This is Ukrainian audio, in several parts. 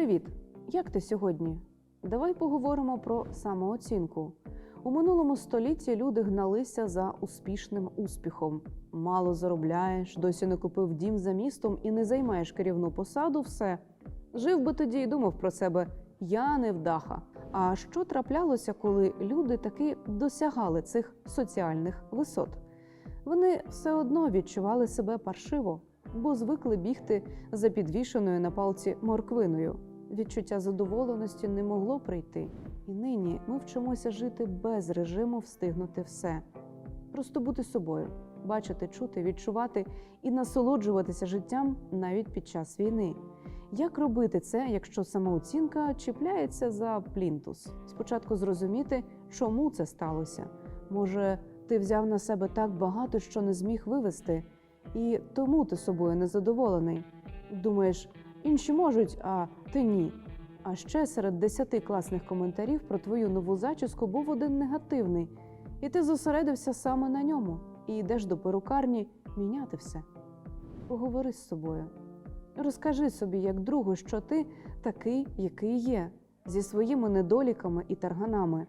Привіт! Як ти сьогодні? Давай поговоримо про самооцінку. У минулому столітті люди гналися за успішним успіхом. Мало заробляєш, досі не купив дім за містом і не займаєш керівну посаду, все. Жив би тоді і думав про себе: я невдаха. А що траплялося, коли люди таки досягали цих соціальних висот? Вони все одно відчували себе паршиво, бо звикли бігти за підвішеною на палці морквиною. Відчуття задоволеності не могло прийти. І нині ми вчимося жити без режиму встигнути все. Просто бути собою, бачити, чути, відчувати і насолоджуватися життям навіть під час війни. Як робити це, якщо самооцінка чіпляється за плінтус? Спочатку зрозуміти, чому це сталося. Може, ти взяв на себе так багато, що не зміг вивести, і тому ти собою незадоволений. Думаєш, інші можуть, а ти ні. А ще серед десяти класних коментарів про твою нову зачіску був один негативний, і ти зосередився саме на ньому і йдеш до перукарні міняти все. Поговори з собою. Розкажи собі, як другу, що ти такий, який є, зі своїми недоліками і тарганами,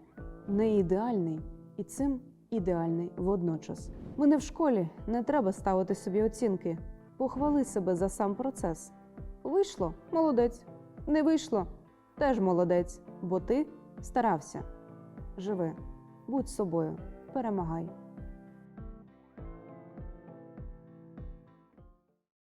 не ідеальний, і цим ідеальний водночас. Ми не в школі, не треба ставити собі оцінки. Похвали себе за сам процес. Вийшло молодець. Не вийшло теж молодець, бо ти старався. Живи, будь собою, перемагай.